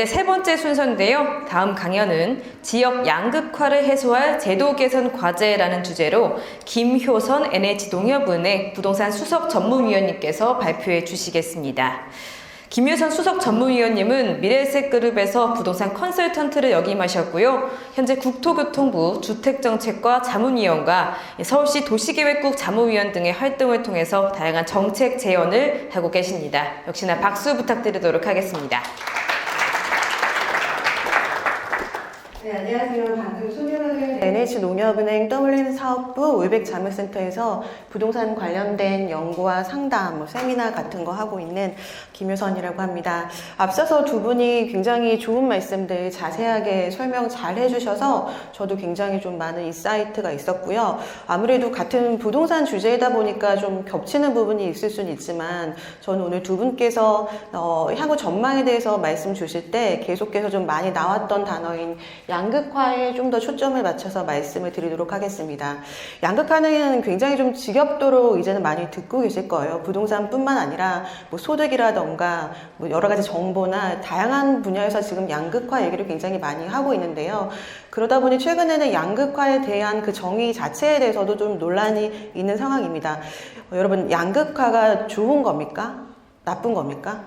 이제 세 번째 순서인데요. 다음 강연은 지역 양극화를 해소할 제도 개선 과제라는 주제로 김효선 NH농협은행 부동산 수석 전문위원님께서 발표해 주시겠습니다. 김효선 수석 전문위원님은 미래에셋그룹에서 부동산 컨설턴트를 역임하셨고요. 현재 국토교통부 주택정책과 자문위원과 서울시 도시계획국 자문위원 등의 활동을 통해서 다양한 정책 재현을 하고 계십니다. 역시나 박수 부탁드리도록 하겠습니다. 네, 안녕하세요. 방금 소개받은 NH농협은행 더블린 사업부 울백자문센터에서 부동산 관련된 연구와 상담, 뭐 세미나 같은 거 하고 있는 김효선이라고 합니다. 앞서서 두 분이 굉장히 좋은 말씀들 자세하게 설명 잘 해주셔서 저도 굉장히 좀 많은 인사이트가 있었고요. 아무래도 같은 부동산 주제이다 보니까 좀 겹치는 부분이 있을 수는 있지만 저는 오늘 두 분께서 어, 향후 전망에 대해서 말씀 주실 때 계속해서 좀 많이 나왔던 단어인 양극화에 좀 더 초점을 맞춰서 말씀을 드리도록 하겠습니다. 양극화는 굉장히 좀 지겹도록 이제는 많이 듣고 계실 거예요. 부동산뿐만 아니라 뭐 소득이라던가 뭐 여러 가지 정보나 다양한 분야에서 지금 양극화 얘기를 굉장히 많이 하고 있는데요. 그러다 보니 최근에는 양극화에 대한 그 정의 자체에 대해서도 좀 논란이 있는 상황입니다. 어, 여러분, 양극화가 좋은 겁니까? 나쁜 겁니까?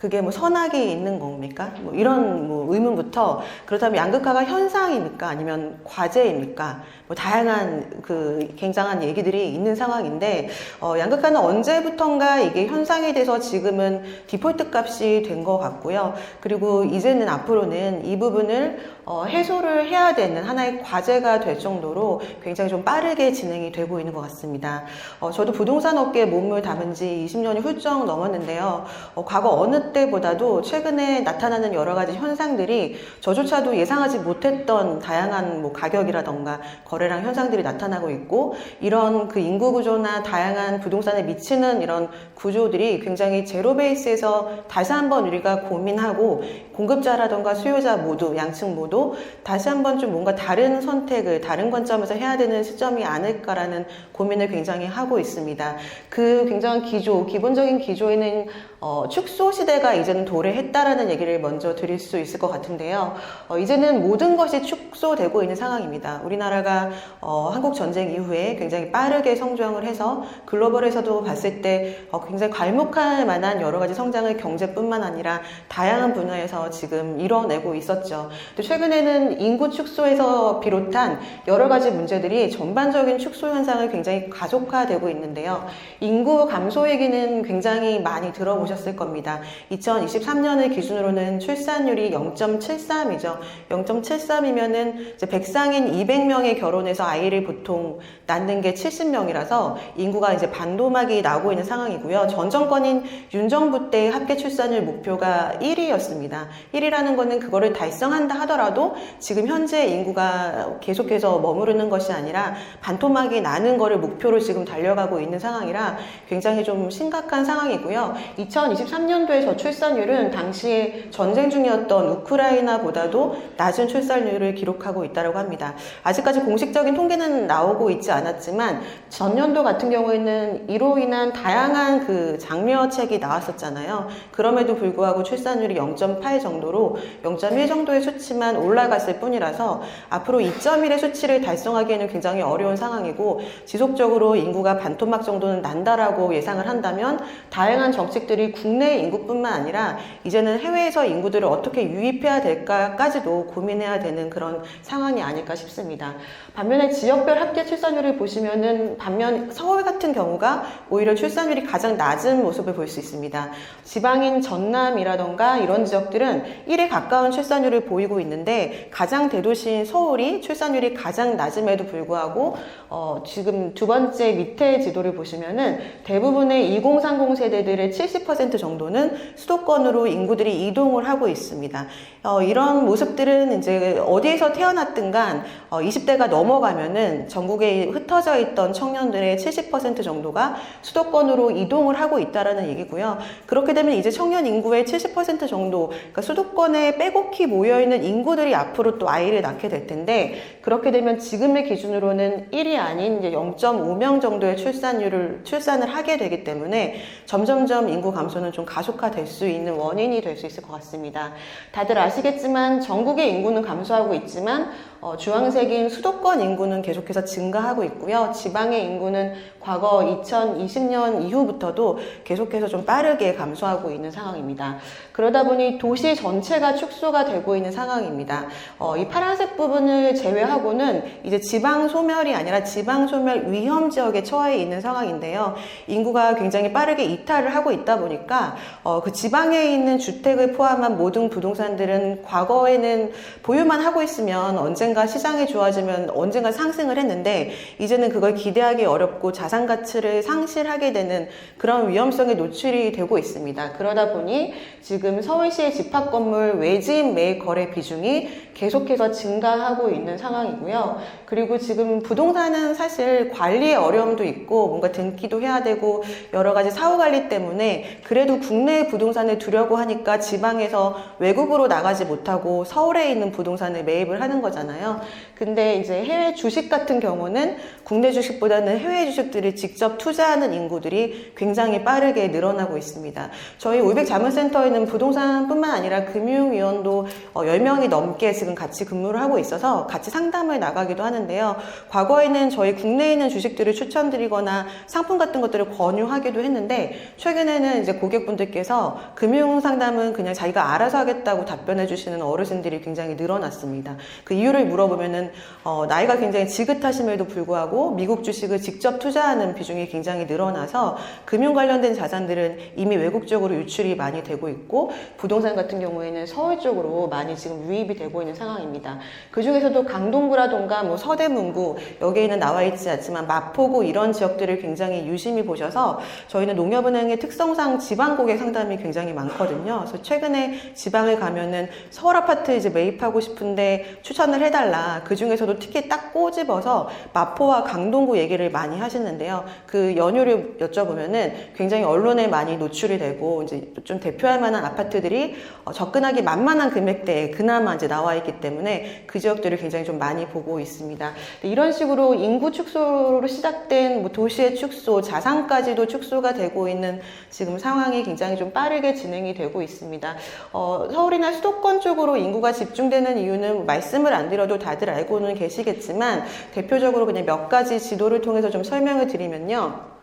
그게 뭐 선악이 있는 겁니까? 뭐 이런 뭐 의문부터 그렇다면 양극화가 현상입니까? 아니면 과제입니까? 뭐 다양한 그 굉장한 얘기들이 있는 상황인데 어, 양극화는 언제부턴가 이게 현상이 돼서 지금은 디폴트 값이 된 것 같고요. 그리고 이제는 앞으로는 이 부분을 어, 해소를 해야 되는 하나의 과제가 될 정도로 굉장히 좀 빠르게 진행이 되고 있는 것 같습니다. 어, 저도 부동산 업계에 몸을 담은 지 20년이 훌쩍 넘었는데요. 어, 과거 어느 때보다도 최근에 나타나는 여러 가지 현상들이 저조차도 예상하지 못했던 다양한 뭐 가격이라던가 거래량 현상들이 나타나고 있고 이런 그 인구 구조나 다양한 부동산에 미치는 이런 구조들이 굉장히 제로 베이스에서 다시 한번 우리가 고민하고 공급자라던가 수요자 모두 양측 모두 다시 한번 좀 뭔가 다른 선택을 다른 관점에서 해야 되는 시점이 아닐까라는 고민을 굉장히 하고 있습니다. 그 굉장한 기조, 기본적인 기조에는 어, 축소 시대 가 이제는 도래했다라는 얘기를 먼저 드릴 수 있을 것 같은데요. 어, 이제는 모든 것이 축소되고 있는 상황입니다. 우리나라가 어, 한국 전쟁 이후에 굉장히 빠르게 성장을 해서 글로벌에서도 봤을 때 어, 굉장히 괄목할 만한 여러 가지 성장을 경제뿐만 아니라 다양한 분야에서 지금 이뤄내고 있었죠. 또 최근에는 인구 축소에서 비롯한 여러 가지 문제들이 전반적인 축소 현상을 굉장히 가속화되고 있는데요. 인구 감소 얘기는 굉장히 많이 들어보셨을 겁니다. 2023년을 기준으로는 출산율이 0.73이죠. 0.73이면은 이제 백상인 200명의 결혼해서 아이를 보통 낳는 게 70명이라서 인구가 이제 반도막이 나오고 있는 상황이고요. 전 정권인 윤 정부 때 합계 출산율 목표가 1위였습니다. 1위라는 거는 그거를 달성한다 하더라도 지금 현재 인구가 계속해서 머무르는 것이 아니라 반토막이 나는 거를 목표로 지금 달려가고 있는 상황이라 굉장히 좀 심각한 상황이고요. 2023년도의 저 출산율은 당시에 전쟁 중이었던 우크라이나보다도 낮은 출산율을 기록하고 있다고 합니다. 아직까지 공식적인 통계는 나오고 있지 않았지만 전년도 같은 경우에는 이로 인한 다양한 그 장려책이 나왔었잖아요. 그럼에도 불구하고 출산율이 0.8 정도로 0.1 정도의 수치만 올라갔을 뿐이라서 앞으로 2.1의 수치를 달성하기에는 굉장히 어려운 상황이고 지속적으로 인구가 반토막 정도는 난다라고 예상을 한다면 다양한 정책들이 국내 인구뿐만 아니라 이제는 해외에서 인구들을 어떻게 유입해야 될까까지도 고민해야 되는 그런 상황이 아닐까 싶습니다. 반면에 지역별 합계 출산율을 보시면은 반면 서울 같은 경우가 오히려 출산율이 가장 낮은 모습을 볼 수 있습니다. 지방인 전남이라던가 이런 지역들은 1에 가까운 출산율을 보이고 있는데 가장 대도시인 서울이 출산율이 가장 낮음에도 불구하고 어, 지금 두 번째 밑에 지도를 보시면은 대부분의 2030 세대들의 70% 정도는 수도권으로 인구들이 이동을 하고 있습니다. 어, 이런 모습들은 이제 어디에서 태어났든 간 어, 20대가 넘어가면은 전국에 흩어져 있던 청년들의 70% 정도가 수도권으로 이동을 하고 있다라는 얘기고요. 그렇게 되면 이제 청년 인구의 70% 정도, 그러니까 수도권에 빼곡히 모여 있는 인구들이 앞으로 또 아이를 낳게 될 텐데 그렇게 되면 지금의 기준으로는 1이 아닌 이제 0.5명 정도의 출산율을 출산을 하게 되기 때문에 점점점 인구 감소는 좀 가속화될 될 수 있는 원인이 될 수 있을 것 같습니다. 다들 아시겠지만 전국의 인구는 감소하고 있지만 어, 주황색인 수도권 인구는 계속해서 증가하고 있고요. 지방의 인구는 과거 2020년 이후부터도 계속해서 좀 빠르게 감소하고 있는 상황입니다. 그러다 보니 도시 전체가 축소가 되고 있는 상황입니다. 어, 이 파란색 부분을 제외하고는 이제 지방 소멸이 아니라 지방 소멸 위험 지역에 처해 있는 상황인데요. 인구가 굉장히 빠르게 이탈을 하고 있다 보니까 어, 그 지방에 있는 주택을 포함한 모든 부동산들은 과거에는 보유만 하고 있으면 언젠가 시장이 좋아지면 언젠가 상승을 했는데 이제는 그걸 기대하기 어렵고 자산 가치를 상실하게 되는 그런 위험성에 노출이 되고 있습니다. 그러다 보니 지금 서울시의 집합 건물 외지인 매입 거래 비중이 계속해서 증가하고 있는 상황이고요. 그리고 지금 부동산은 사실 관리의 어려움도 있고 뭔가 등기도 해야 되고 여러 가지 사후 관리 때문에 그래도 국내 부동산을 두려고 하니까 지방에서 외국으로 나가지 못하고 서울에 있는 부동산을 매입을 하는 거잖아요. 근데 이제 해외 주식 같은 경우는 국내 주식보다는 해외 주식들을 직접 투자하는 인구들이 굉장히 빠르게 늘어나고 있습니다. 저희 올백 자문센터에는 부동산뿐만 아니라 금융위원도 어, 10명이 넘게 지금 같이 근무를 하고 있어서 같이 상담을 나가기도 하는 데요. 과거에는 저희 국내에 있는 주식들을 추천드리거나 상품 같은 것들을 권유하기도 했는데 최근에는 이제 고객분들께서 금융 상담은 그냥 자기가 알아서 하겠다고 답변해 주시는 어르신들이 굉장히 늘어났습니다. 그 이유를 물어보면은 어, 나이가 굉장히 지긋하심에도 불구하고 미국 주식을 직접 투자하는 비중이 굉장히 늘어나서 금융 관련된 자산들은 이미 외국 쪽으로 유출이 많이 되고 있고 부동산 같은 경우에는 서울 쪽으로 많이 지금 유입이 되고 있는 상황입니다. 그 중에서도 강동구라던가 뭐 서 대문구 여기에는 나와 있지 않지만 마포구 이런 지역들을 굉장히 유심히 보셔서 저희는 농협은행의 특성상 지방 고객 상담이 굉장히 많거든요. 그래서 최근에 지방을 가면은 서울 아파트 이제 매입하고 싶은데 추천을 해달라. 그 중에서도 특히 딱 꼬집어서 마포와 강동구 얘기를 많이 하시는데요. 그 연유를 여쭤보면은 굉장히 언론에 많이 노출이 되고 이제 좀 대표할 만한 아파트들이 어, 접근하기 만만한 금액대에 그나마 이제 나와 있기 때문에 그 지역들을 굉장히 좀 많이 보고 있습니다. 이런 식으로 인구 축소로 시작된 뭐 도시의 축소, 자산까지도 축소가 되고 있는 지금 상황이 굉장히 좀 빠르게 진행이 되고 있습니다. 어, 서울이나 수도권 쪽으로 인구가 집중되는 이유는 말씀을 안 드려도 다들 알고는 계시겠지만 대표적으로 그냥 몇 가지 지도를 통해서 좀 설명을 드리면요.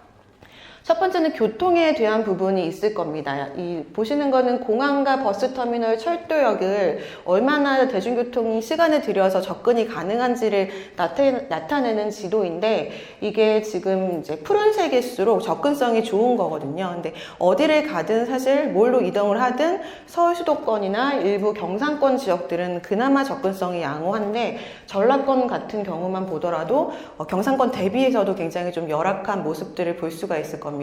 첫 번째는 교통에 대한 부분이 있을 겁니다. 이 보시는 거는 공항과 버스터미널, 철도역을 얼마나 대중교통 시간을 들여서 접근이 가능한지를 나타, 내는 지도인데 이게 지금 이제 푸른색일수록 접근성이 좋은 거거든요. 근데 어디를 가든 사실 뭘로 이동을 하든 서울 수도권이나 일부 경상권 지역들은 그나마 접근성이 양호한데 전라권 같은 경우만 보더라도 어, 경상권 대비해서도 굉장히 좀 열악한 모습들을 볼 수가 있을 겁니다.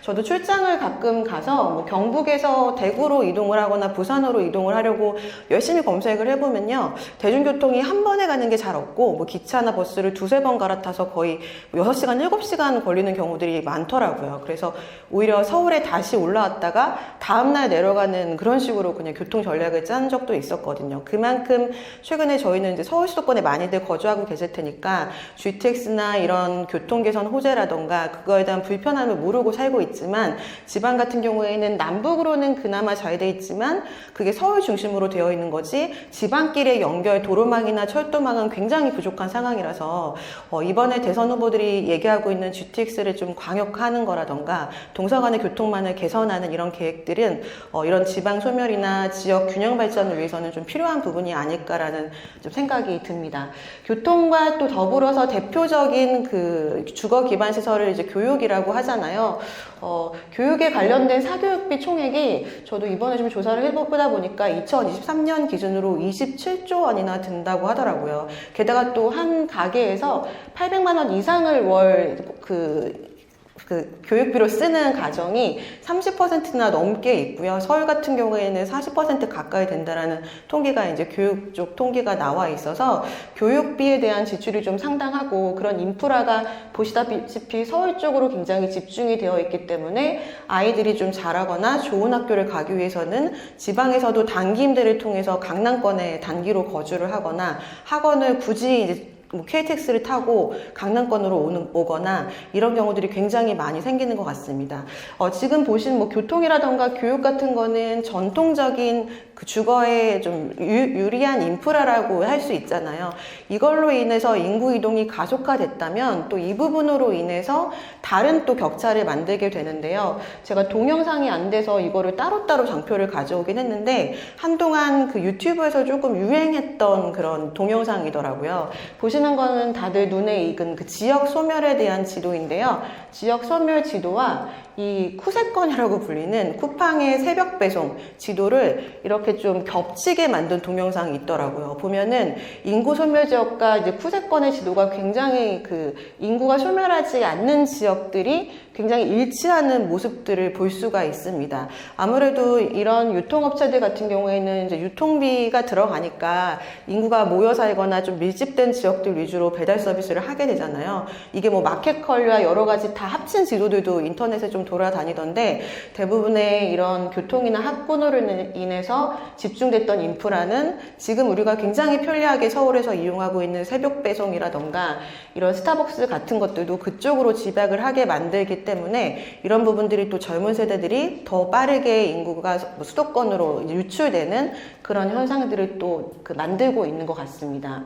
저도 출장을 가끔 가서 뭐 경북에서 대구로 이동을 하거나 부산으로 이동을 하려고 열심히 검색을 해보면요. 대중교통이 한 번에 가는 게 잘 없고 뭐 기차나 버스를 두세 번 갈아타서 거의 6시간, 7시간 걸리는 경우들이 많더라고요. 그래서 오히려 서울에 다시 올라왔다가 다음날 내려가는 그런 식으로 그냥 교통 전략을 짠 적도 있었거든요. 그만큼 최근에 저희는 이제 서울 수도권에 많이들 거주하고 계실 테니까 GTX나 이런 교통 개선 호재라던가 그거에 대한 불편함을 모 르고 살고 있지만 지방 같은 경우에는 남북으로는 그나마 잘 돼 있지만 그게 서울 중심으로 되어 있는 거지 지방길의 연결 도로망이나 철도망은 굉장히 부족한 상황이라서 어, 이번에 대선 후보들이 얘기하고 있는 GTX를 좀 광역화하는 거라던가 동서간의 교통망을 개선하는 이런 계획들은 어, 이런 지방 소멸이나 지역 균형 발전을 위해서는 좀 필요한 부분이 아닐까라는 좀 생각이 듭니다. 교통과 또 더불어서 대표적인 그 주거 기반 시설을 이제 교육이라고 하잖아요. 어, 교육에 관련된 사교육비 총액이 저도 이번에 좀 조사를 해보다 보니까 2023년 기준으로 27조 원이나 든다고 하더라고요. 게다가 또 한 가게에서 800만 원 이상을 월그 그 교육비로 쓰는 가정이 30%나 넘게 있고요. 서울 같은 경우에는 40% 가까이 된다라는 통계가 이제 교육 쪽 통계가 나와 있어서 교육비에 대한 지출이 좀 상당하고 그런 인프라가 보시다시피 서울 쪽으로 굉장히 집중이 되어 있기 때문에 아이들이 좀 잘하거나 좋은 학교를 가기 위해서는 지방에서도 단기 임대를 통해서 강남권에 단기로 거주를 하거나 학원을 굳이 이제 뭐 KTX를 타고 강남권으로 오는, 오거나 이런 경우들이 굉장히 많이 생기는 것 같습니다. 어, 지금 보신 뭐 교통이라던가 교육 같은 거는 전통적인 그 주거에 좀 유, 리한 인프라라고 할 수 있잖아요. 이걸로 인해서 인구 이동이 가속화됐다면 또 이 부분으로 인해서 다른 또 격차를 만들게 되는데요. 제가 동영상이 안 돼서 이거를 따로따로 장표를 가져오긴 했는데 한동안 그 유튜브에서 조금 유행했던 그런 동영상이더라고요. 보 시는 거는 다들 눈에 익은 그 지역 소멸에 대한 지도인데요. 지역 소멸 지도와 이 쿠세권이라고 불리는 쿠팡의 새벽 배송 지도를 이렇게 좀 겹치게 만든 동영상이 있더라고요. 보면은 인구 소멸 지역과 이제 쿠세권의 지도가 굉장히 그 인구가 소멸하지 않는 지역들이 굉장히 일치하는 모습들을 볼 수가 있습니다. 아무래도 이런 유통업체들 같은 경우에는 이제 유통비가 들어가니까 인구가 모여 살거나 좀 밀집된 지역들 위주로 배달 서비스를 하게 되잖아요. 이게 뭐 마켓컬과 여러 가지 다 합친 지도들도 인터넷에 좀 돌아다니던데 대부분의 이런 교통이나 학군으로 인해서 집중됐던 인프라는 지금 우리가 굉장히 편리하게 서울에서 이용하고 있는 새벽 배송이라던가 이런 스타벅스 같은 것들도 그쪽으로 집약을 하게 만들기 때문에 이런 부분들이 또 젊은 세대들이 더 빠르게 인구가 뭐 수도권으로 유출되는 그런 현상들을 또 그 만들고 있는 것 같습니다.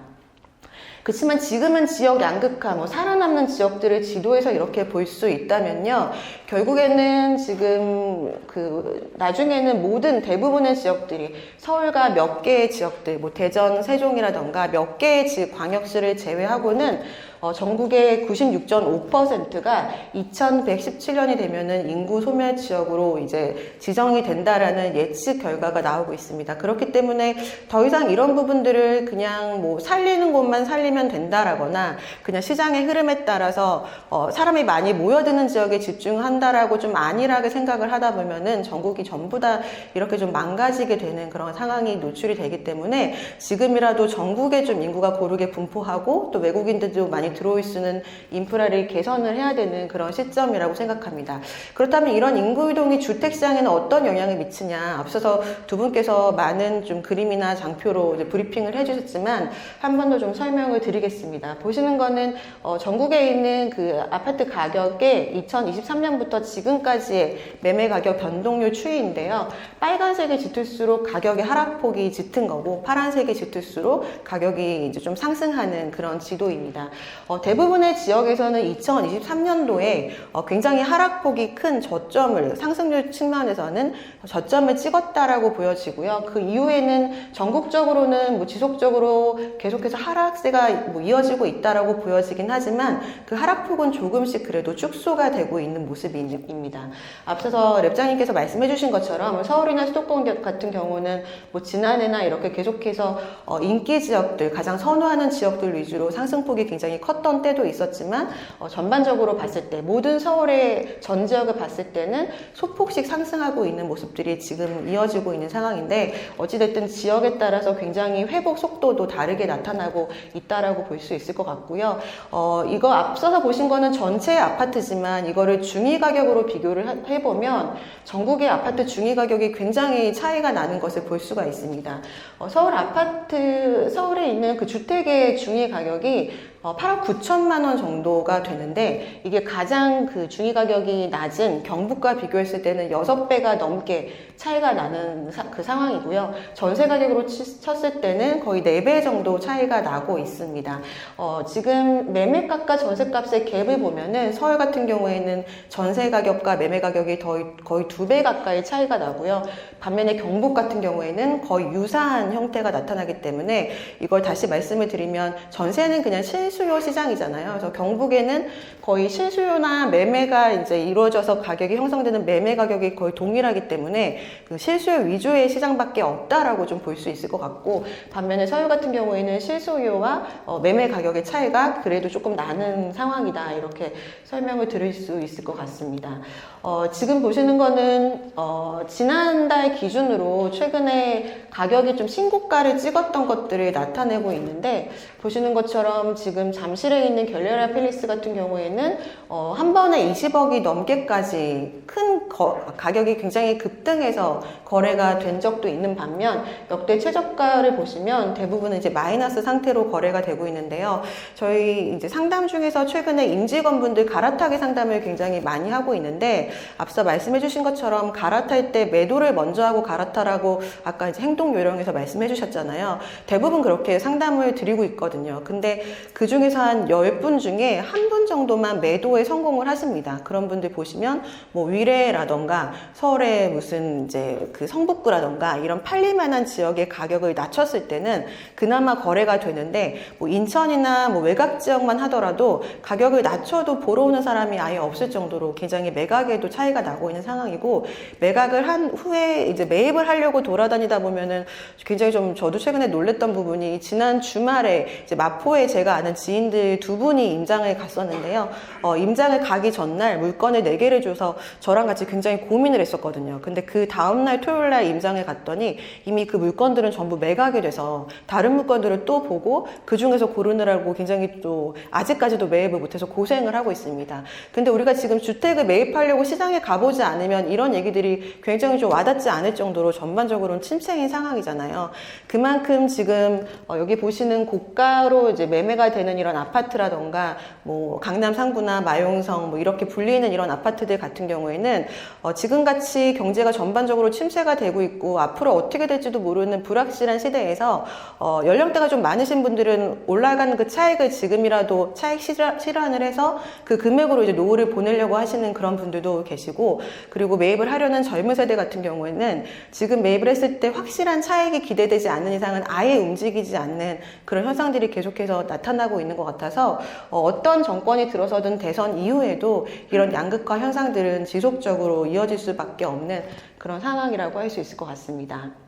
그렇지만 지금은 지역 양극화, 뭐 살아남는 지역들을 지도에서 이렇게 볼 수 있다면요. 결국에는 지금 그 나중에는 모든 대부분의 지역들이 서울과 몇 개의 지역들, 뭐 대전, 세종이라던가 몇 개의 지 광역시를 제외하고는 어, 전국의 96.5%가 2117년이 되면은 인구 소멸 지역으로 이제 지정이 된다라는 예측 결과가 나오고 있습니다. 그렇기 때문에 더 이상 이런 부분들을 그냥 뭐 살리는 곳만 살리면 된다라거나 그냥 시장의 흐름에 따라서 어, 사람이 많이 모여드는 지역에 집중한다라고 좀 안일하게 생각을 하다 보면은 전국이 전부 다 이렇게 좀 망가지게 되는 그런 상황이 노출이 되기 때문에 지금이라도 전국에 좀 인구가 고르게 분포하고 또 외국인들도 많이 들어올 수 있는 인프라를 개선을 해야 되는 그런 시점이라고 생각합니다. 그렇다면 이런 인구 이동이 주택 시장에는 어떤 영향을 미치냐? 앞서서 두 분께서 많은 좀 그림이나 장표로 브리핑을 해주셨지만 한 번 더 좀 설명을 드리겠습니다. 보시는 거는 어, 전국에 있는 그 아파트 가격의 2023년부터 지금까지의 매매 가격 변동률 추이인데요. 빨간색이 짙을수록 가격의 하락폭이 짙은 거고 파란색이 짙을수록 가격이 이제 좀 상승하는 그런 지도입니다. 어, 대부분의 지역에서는 2023년도에 어, 굉장히 하락폭이 큰 저점을 상승률 측면에서는 저점을 찍었다라고 보여지고요. 그 이후에는 전국적으로는 뭐 지속적으로 계속해서 하락세가 뭐 이어지고 있다라고 보여지긴 하지만 그 하락폭은 조금씩 그래도 축소가 되고 있는 모습입니다. 앞서서 랩장님께서 말씀해주신 것처럼 서울이나 수도권 같은 경우는 뭐 지난해나 이렇게 계속해서 어, 인기 지역들 가장 선호하는 지역들 위주로 상승폭이 굉장히 컸던 때도 있었지만 어, 전반적으로 봤을 때 모든 서울의 전 지역을 봤을 때는 소폭씩 상승하고 있는 모습들이 지금 이어지고 있는 상황인데 어찌됐든 지역에 따라서 굉장히 회복 속도도 다르게 나타나고 있다라고 볼 수 있을 것 같고요. 어, 이거 앞서서 보신 거는 전체 아파트지만 이거를 중위 가격으로 비교를 하- 해보면 전국의 아파트 중위 가격이 굉장히 차이가 나는 것을 볼 수가 있습니다. 어, 서울 아파트, 서울에 있는 그 주택의 중위 가격이 어, 8억 9천만 원 정도가 되는데 이게 가장 그 중위 가격이 낮은 경북과 비교했을 때는 6배가 넘게 차이가 나는 사- 그 상황이고요. 전세 가격으로 치- 쳤을 때는 거의 4배 정도 차이가 나고 있습니다. 어, 지금 매매값과 전세값의 갭을 보면은 서울 같은 경우에는 전세 가격과 매매 가격이 거의, 거의 2배 가까이 차이가 나고요. 반면에 경북 같은 경우에는 거의 유사한 형태가 나타나기 때문에 이걸 다시 말씀을 드리면 전세는 그냥 실수 요 시장이잖아요. 그래서 경북에는 거의 실수요나 매매가 이제 이루어져서 가격이 형성되는 매매 가격이 거의 동일하기 때문에 그 실수요 위주의 시장밖에 없다라고 좀 볼 수 있을 것 같고 반면에 서울 같은 경우에는 실수요와 어, 매매 가격의 차이가 그래도 조금 나는 상황이다 이렇게 설명을 드릴 수 있을 것 같습니다. 어, 지금 보시는 거는 어, 지난달 기준으로 최근에 가격이 좀 신고가를 찍었던 것들을 나타내고 있는데 보시는 것처럼 지금 잠실에 있는 갤레라 팰리스 같은 경우에는 어, 한 번에 20억이 넘게까지 큰 거- 가격이 굉장히 급등해서 거래가 된 적도 있는 반면 역대 최저가를 보시면 대부분은 이제 마이너스 상태로 거래가 되고 있는데요. 저희 이제 상담 중에서 최근에 임직원분들 갈아타기 상담을 굉장히 많이 하고 있는데 앞서 말씀해 주신 것처럼 갈아탈 때 매도를 먼저 하고 갈아타라고 아까 이제 행동 요령에서 말씀해 주셨잖아요. 대부분 그렇게 상담을 드리고 있거든요. 근데 그 중에서 한 10분 중에 한 분 정도만 매도에 성공을 하십니다. 그런 분들 보시면 뭐 위례라던가 서울의 무슨 이제 그 성북구라던가 이런 팔릴만한 지역의 가격을 낮췄을 때는 그나마 거래가 되는데 뭐 인천이나 뭐 외곽 지역만 하더라도 가격을 낮춰도 보러 오는 사람이 아예 없을 정도로 굉장히 매각 에도 차이가 나고 있는 상황이고 매각을 한 후에 이제 매입을 하려고 돌아다니다 보면은 굉장히 좀 저도 최근에 놀랬던 부분이 지난 주말에 이제 마포에 제가 아는 지인들 두 분이 임장을 갔었는데요. 어, 임장을 가기 전날 물건을 네 개를 줘서 저랑 같이 굉장히 고민을 했었거든요. 근데 그 다음날 토요일 날 임장을 갔더니 이미 그 물건들은 전부 매각이 돼서 다른 물건들을 또 보고 그 중에서 고르느라고 굉장히 또 아직까지도 매입을 못해서 고생을 하고 있습니다. 근데 우리가 지금 주택을 매입하려고 시장에 가보지 않으면 이런 얘기들이 굉장히 좀 와닿지 않을 정도로 전반적으로는 침체인 상황이잖아요. 그만큼 지금 어, 여기 보시는 고가로 이제 매매가 되는 이런 아파트라던가 뭐 강남 상구나 마용성 뭐 이렇게 불리는 이런 아파트들 같은 경우에는 어, 지금같이 경제가 전반적으로 침체가 되고 있고 앞으로 어떻게 될지도 모르는 불확실한 시대에서 어, 연령대가 좀 많으신 분들은 올라가는 그 차익을 지금이라도 차익 실현- 실현을 해서 그 금액으로 이제 노후를 보내려고 하시는 그런 분들도 계시고 그리고 매입을 하려는 젊은 세대 같은 경우에는 지금 매입을 했을 때 확실한 차익이 기대되지 않는 이상은 아예 움직이지 않는 그런 현상들이 계속해서 나타나고 있는 것 같아서 어, 떤 정권이 들어서든 대선 이후에도 이런 양극화 현상들은 지속적으로 이어질 수밖에 없는 그런 상황이라고 할 수 있을 것 같습니다.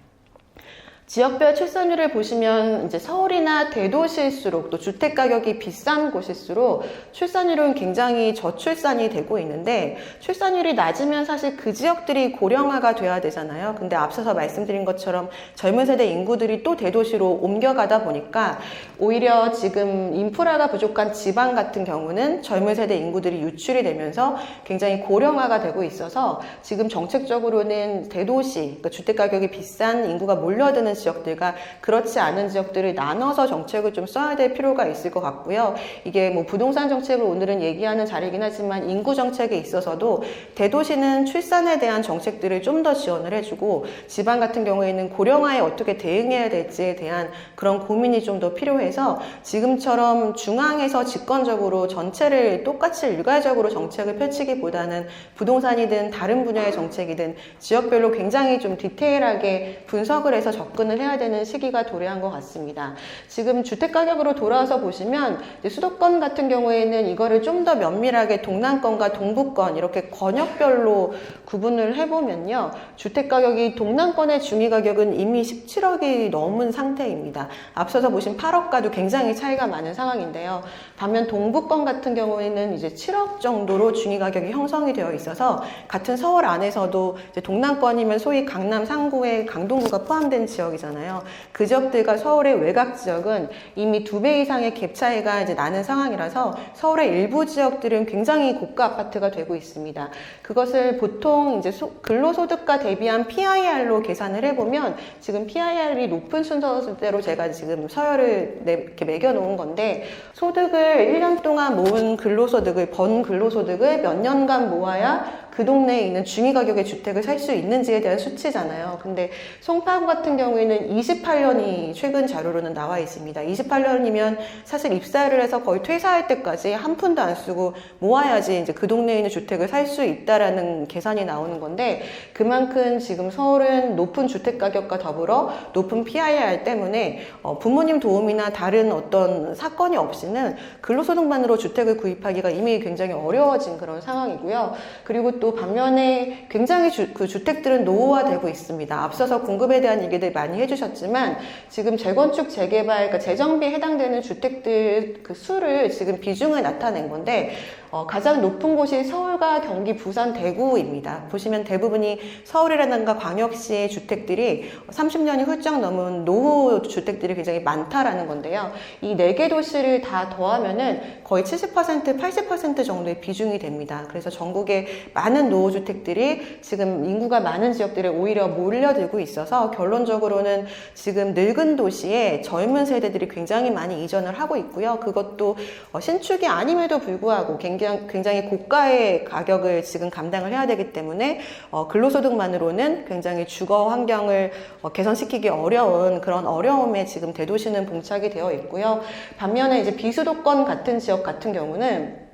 지역별 출산율을 보시면 이제 서울이나 대도시일수록 또 주택 가격이 비싼 곳일수록 출산율은 굉장히 저출산이 되고 있는데 출산율이 낮으면 사실 그 지역들이 고령화가 돼야 되잖아요. 근데 앞서서 말씀드린 것처럼 젊은 세대 인구들이 또 대도시로 옮겨가다 보니까 오히려 지금 인프라가 부족한 지방 같은 경우는 젊은 세대 인구들이 유출이 되면서 굉장히 고령화가 되고 있어서 지금 정책적으로는 대도시, 그러니까 주택 가격이 비싼 인구가 몰려드는 지역들과 그렇지 않은 지역들을 나눠서 정책을 좀 써야 될 필요가 있을 것 같고요. 이게 뭐 부동산 정책을 오늘은 얘기하는 자리이긴 하지만 인구 정책에 있어서도 대도시는 출산에 대한 정책들을 좀 더 지원을 해주고 지방 같은 경우에는 고령화에 어떻게 대응해야 될지에 대한 그런 고민이 좀 더 필요해서 지금처럼 중앙에서 집권적으로 전체를 똑같이 일괄적으로 정책을 펼치기보다는 부동산이든 다른 분야의 정책이든 지역별로 굉장히 좀 디테일하게 분석을 해서 접근 을 해야 되는 시기가 도래한 것 같습니다. 지금 주택 가격으로 돌아와서 보시면 수도권 같은 경우에는 이거를 좀 더 면밀하게 동남권과 동북권 이렇게 권역별로 구분을 해보면요. 주택 가격이 동남권의 중위 가격은 이미 17억이 넘은 상태입니다. 앞서서 보신 8억과도 굉장히 차이가 많은 상황인데요. 반면 동북권 같은 경우에는 이제 7억 정도로 중위 가격이 형성이 되어 있어서 같은 서울 안에서도 동남권이면 소위 강남 상구에 강동구가 포함된 지역이 잖아요. 그 지역들과 서울의 외곽 지역은 이미 두 배 이상의 갭 차이가 이제 나는 상황이라서 서울의 일부 지역들은 굉장히 고가 아파트가 되고 있습니다. 그것을 보통 이제 소- 근로소득과 대비한 PIR로 계산을 해보면 지금 PIR이 높은 순서대로 제가 지금 서열을 내- 이렇게 매겨놓은 건데 소득을 1년 동안 모은 근로소득을 번 근로소득을 몇 년간 모아야 그 동네에 있는 중위 가격의 주택을 살 수 있는지에 대한 수치잖아요. 근데 송파구 같은 경우에는 28년이 최근 자료로는 나와 있습니다. 28년이면 사실 입사를 해서 거의 퇴사할 때까지 한 푼도 안 쓰고 모아야지 이제 그 동네에 있는 주택을 살 수 있다라는 계산이 나오는 건데 그만큼 지금 서울은 높은 주택 가격과 더불어 높은 PIR 때문에 어, 부모님 도움이나 다른 어떤 사건이 없이는 근로소득만으로 주택을 구입하기가 이미 굉장히 어려워진 그런 상황이고요. 그리고 또 반면에 굉장히 주, 그 주택들은 노후화되고 있습니다. 앞서서 공급에 대한 얘기들 많이 해주셨지만 지금 재건축, 재개발, 그러니까 재정비에 해당되는 주택들 그 수를 지금 비중을 나타낸 건데 어, 가장 높은 곳이 서울과 경기, 부산, 대구입니다. 보시면 대부분이 서울이라든가 광역시의 주택들이 30년이 훌쩍 넘은 노후 주택들이 굉장히 많다라는 건데요. 이 네 개 도시를 다 더하면은 거의 70%, 80% 정도의 비중이 됩니다. 그래서 전국의 많은 노후 주택들이 지금 인구가 많은 지역들에 오히려 몰려들고 있어서 결론적으로는 지금 늙은 도시에 젊은 세대들이 굉장히 많이 이전을 하고 있고요. 그것도 어, 신축이 아님에도 불구하고 굉장히, 굉장히 고가의 가격을 지금 감당을 해야 되기 때문에 어, 근로소득만으로는 굉장히 주거 환경을 어, 개선시키기 어려운 그런 어려움에 지금 대도시는 봉착이 되어 있고요. 반면에 이제 비수도권 같은 지역 같은 경우는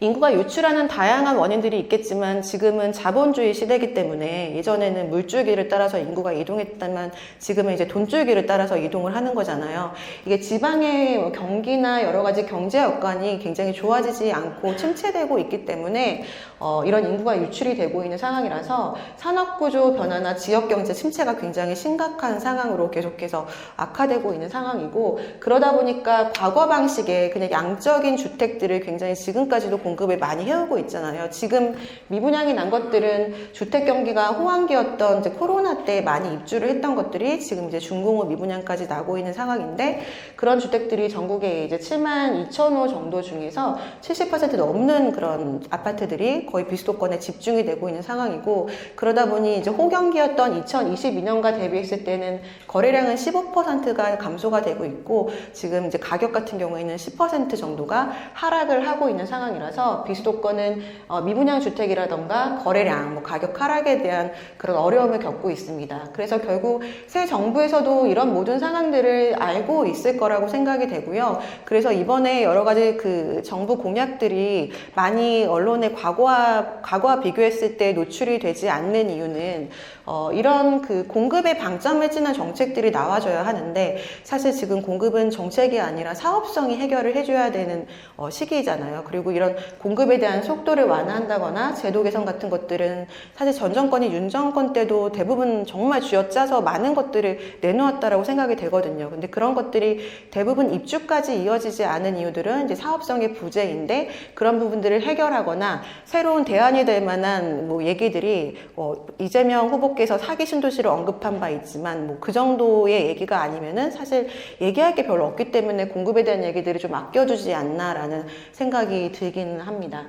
인구가 유출하는 다양한 원인들이 있겠지만 지금은 자본주의 시대이기 때문에 예전에는 물줄기를 따라서 인구가 이동했다면 지금은 이제 돈줄기를 따라서 이동을 하는 거잖아요. 이게 지방의 뭐 경기나 여러 가지 경제 여건이 굉장히 좋아지지 않고 침체되고 있기 때문에 어, 이런 인구가 유출이 되고 있는 상황이라서 산업구조 변화나 지역경제 침체가 굉장히 심각한 상황으로 계속해서 악화되고 있는 상황이고 그러다 보니까 과거 방식의 그냥 양적인 주택들을 굉장히 지금까지도 공급을 많이 해오고 있잖아요. 지금 미분양이 난 것들은 주택 경기가 호황기였던 이제 코로나 때 많이 입주를 했던 것들이 지금 이제 중공업 미분양까지 나고 있는 상황인데 그런 주택들이 전국에 이제 7만 2천 호 정도 중에서 70% 넘는 그런 아파트들이 거의 비수도권에 집중이 되고 있는 상황이고 그러다 보니 이제 호경기였던 2022년과 대비했을 때는 거래량은 15%가 감소가 되고 있고 지금 이제 가격 같은 경우에는 10% 정도가 하락을 하고 있는 상황이라서 비수도권은 어, 미분양 주택이라던가 거래량, 뭐 가격 하락에 대한 그런 어려움을 겪고 있습니다. 그래서 결국 새 정부에서도 이런 모든 상황들을 알고 있을 거라고 생각이 되고요. 그래서 이번에 여러 가지 그 정부 공약들이 많이 언론에 과거와 과거와 비교했을 때 노출이 되지 않는 이유는 어, 이런 그 공급에 방점을 찍는 정책들이 나와줘야 하는데 사실 지금 공급은 정책이 아니라 사업성이 해결을 해줘야 되는 어, 시기잖아요. 그리고 이런 공급에 대한 속도를 완화한다거나 제도 개선 같은 것들은 사실 전 정권이 윤 정권 때도 대부분 정말 쥐어짜서 많은 것들을 내놓았다라고 생각이 되거든요. 근데 그런 것들이 대부분 입주까지 이어지지 않은 이유들은 이제 사업성의 부재인데 그런 부분들을 해결하거나 새로운 대안이 될 만한 뭐 얘기들이 어, 이재명 후보 께서 사기 신도시를 언급한 바 있지만 뭐 그 정도의 얘기가 아니면은 사실 얘기할 게 별로 없기 때문에 공급에 대한 얘기들이 좀 아껴주지 않나라는 생각이 들기는 합니다.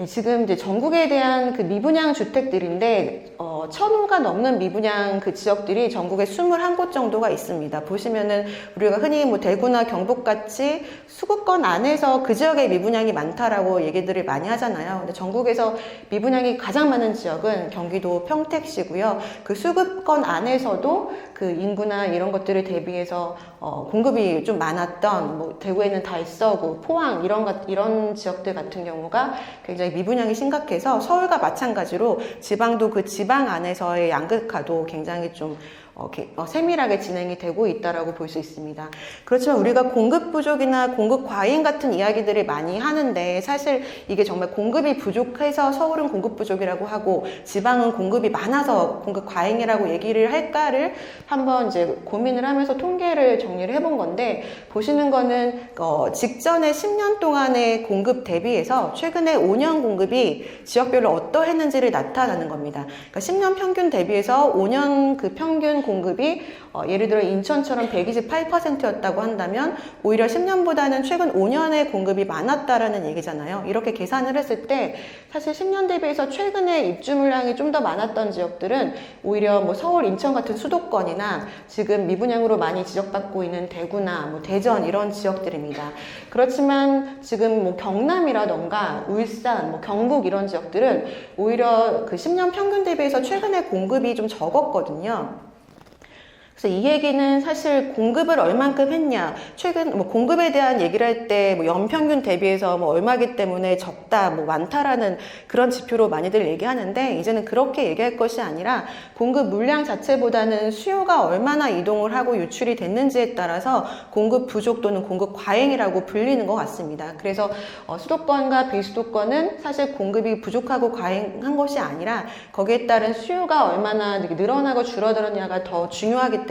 네, 지금 이제 전국에 대한 그 미분양 주택들인데, 어, 천 호가 넘는 미분양 그 지역들이 전국에 21곳 정도가 있습니다. 보시면은 우리가 흔히 뭐 대구나 경북 같이 수도권 안에서 그 지역에 미분양이 많다라고 얘기들을 많이 하잖아요. 근데 전국에서 미분양이 가장 많은 지역은 경기도 평택시고요. 그 수급권 안에서도 그 인구나 이런 것들을 대비해서 어, 공급이 좀 많았던 뭐 대구에는 달서구, 포항 이런 것 이런 지역들 같은 경우가 굉장히 미분양이 심각해서 서울과 마찬가지로 지방도 그 지방 안에서의 양극화도 굉장히 좀 세밀하게 진행이 되고 있다라고 볼 수 있습니다. 그렇지만 우리가 공급 부족이나 공급 과잉 같은 이야기들을 많이 하는데 사실 이게 정말 공급이 부족해서 서울은 공급 부족이라고 하고 지방은 공급이 많아서 공급 과잉이라고 얘기를 할까를 한번 이제 고민을 하면서 통계를 정리를 해본 건데 보시는 거는 어, 직전에 10년 동안의 공급 대비해서 최근에 5년 공급이 지역별로 어떠했는지를 나타나는 겁니다. 그러니까 10년 평균 대비해서 5년 그 평균 공급이 어, 예를 들어 인천처럼 128%였다고 한다면 오히려 10년보다는 최근 5년의 공급이 많았다라는 얘기잖아요. 이렇게 계산을 했을 때 사실 10년 대비해서 최근에 입주 물량이 좀 더 많았던 지역들은 오히려 뭐 서울, 인천 같은 수도권이나 지금 미분양으로 많이 지적받고 있는 대구나 뭐 대전 이런 지역들입니다. 그렇지만 지금 뭐 경남이라던가 울산, 뭐 경북 이런 지역들은 오히려 그 10년 평균 대비해서 최근에 공급이 좀 적었거든요. 그래서 이 얘기는 사실 공급을 얼만큼 했냐, 최근 뭐 공급에 대한 얘기를 할 때 뭐 연평균 대비해서 뭐 얼마기 때문에 적다, 뭐 많다라는 그런 지표로 많이들 얘기하는데 이제는 그렇게 얘기할 것이 아니라 공급 물량 자체보다는 수요가 얼마나 이동을 하고 유출이 됐는지에 따라서 공급 부족 또는 공급 과잉이라고 불리는 것 같습니다. 그래서 어, 수도권과 비수도권은 사실 공급이 부족하고 과잉한 것이 아니라 거기에 따른 수요가 얼마나 늘어나고 줄어들었냐가 더 중요하기 때문에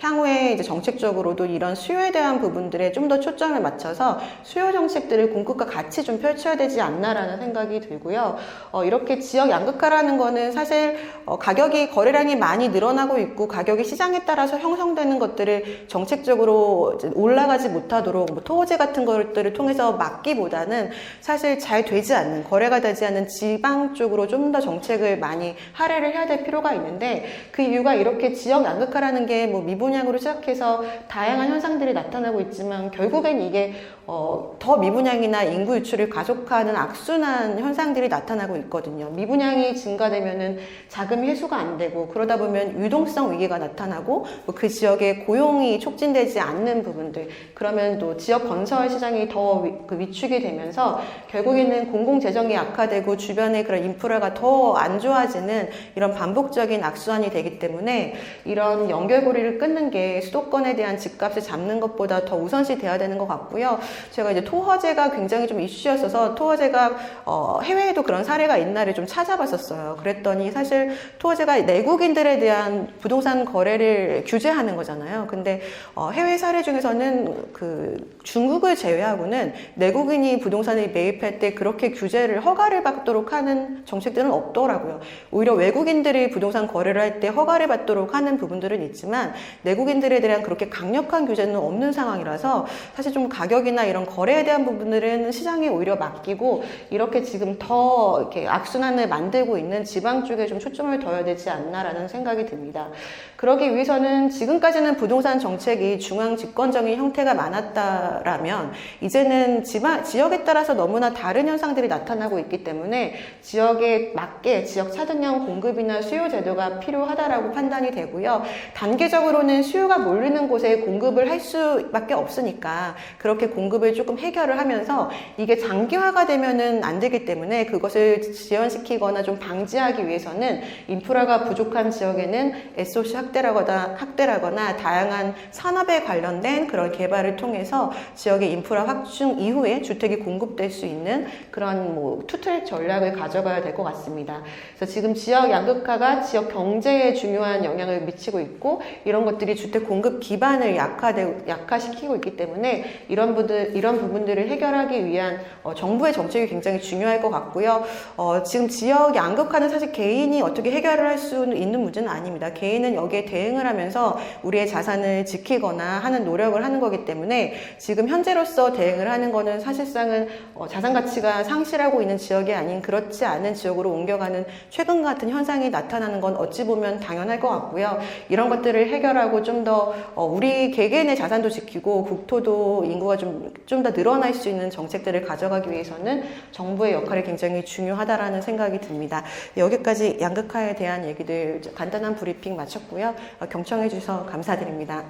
향후에 이제 정책적으로도 이런 수요에 대한 부분들에 좀 더 초점을 맞춰서 수요 정책들을 공급과 같이 좀 펼쳐야 되지 않나라는 생각이 들고요. 어, 이렇게 지역 양극화라는 거는 사실 어, 가격이 거래량이 많이 늘어나고 있고 가격이 시장에 따라서 형성되는 것들을 정책적으로 올라가지 못하도록 뭐 토호제 같은 것들을 통해서 막기보다는 사실 잘 되지 않는 거래가 되지 않는 지방 쪽으로 좀 더 정책을 많이 할애를 해야 될 필요가 있는데 그 이유가 이렇게 지역 양극화 라는 게 뭐 미분양으로 시작해서 다양한 현상들이 나타나고 있지만 결국엔 이게 어, 더 미분양이나 인구 유출을 가속화하는 악순환 현상들이 나타나고 있거든요. 미분양이 증가되면은 자금이 회수가 안 되고 그러다 보면 유동성 위기가 나타나고 뭐 그 지역의 고용이 촉진되지 않는 부분들 그러면 또 지역 건설 시장이 더 위, 그 위축이 되면서 결국에는 공공 재정이 악화되고 주변의 그런 인프라가 더 안 좋아지는 이런 반복적인 악순환이 되기 때문에 이런 연결고리를 끊는 게 수도권에 대한 집값을 잡는 것보다 더 우선시 돼야 되는 것 같고요. 제가 이제 토화제가 굉장히 좀 이슈였어서 토화제가 어, 해외에도 그런 사례가 있나를 좀 찾아봤었어요. 그랬더니 사실 토화제가 내국인들에 대한 부동산 거래를 규제하는 거잖아요. 근데 어, 해외 사례 중에서는 그 중국을 제외하고는 내국인이 부동산을 매입할 때 그렇게 규제를 허가를 받도록 하는 정책들은 없더라고요. 오히려 외국인들이 부동산 거래를 할 때 허가를 받도록 하는 부분들은 있지만 내국인들에 대한 그렇게 강력한 규제는 없는 상황이라서 사실 좀 가격이나 이런 거래에 대한 부분들은 시장에 오히려 맡기고 이렇게 지금 더 이렇게 악순환을 만들고 있는 지방 쪽에 좀 초점을 둬야 되지 않나라는 생각이 듭니다. 그러기 위해서는 지금까지는 부동산 정책이 중앙 집권적인 형태가 많았다라면 이제는 지방, 지역에 따라서 너무나 다른 현상들이 나타나고 있기 때문에 지역에 맞게 지역 차등형 공급이나 수요 제도가 필요하다라고 판단이 되고요. 단계적으로는 수요가 몰리는 곳에 공급을 할 수밖에 없으니까 그렇게 공급 을 조금 해결을 하면서 이게 장기화가 되면은 안 되기 때문에 그것을 지연시키거나 좀 방지하기 위해서는 인프라가 부족한 지역에는 SOC 확대라거나 확대라거나 다양한 산업에 관련된 그런 개발을 통해서 지역의 인프라 확충 이후에 주택이 공급될 수 있는 그런 뭐 투트랙 전략을 가져가야 될 것 같습니다. 그래서 지금 지역 양극화가 지역 경제에 중요한 영향을 미치고 있고 이런 것들이 주택 공급 기반을 약화되, 약화시키고 있기 때문에 이런 이런 부분들을 해결하기 위한 어, 정부의 정책이 굉장히 중요할 것 같고요. 어, 지금 지역 양극화는 사실 개인이 어떻게 해결을 할 수 있는 문제는 아닙니다. 개인은 여기에 대응을 하면서 우리의 자산을 지키거나 하는 노력을 하는 거기 때문에 지금 현재로서 대응을 하는 거는 사실상은 어, 자산 가치가 상실하고 있는 지역이 아닌 그렇지 않은 지역으로 옮겨가는 최근 같은 현상이 나타나는 건 어찌 보면 당연할 것 같고요. 이런 것들을 해결하고 좀더 어, 우리 개개인의 자산도 지키고 국토도 인구가 좀좀 더 늘어날 수 있는 정책들을 가져가기 위해서는 정부의 역할이 굉장히 중요하다라는 생각이 듭니다. 여기까지 양극화에 대한 얘기들 간단한 브리핑 마쳤고요. 어, 경청해 주셔서 감사드립니다.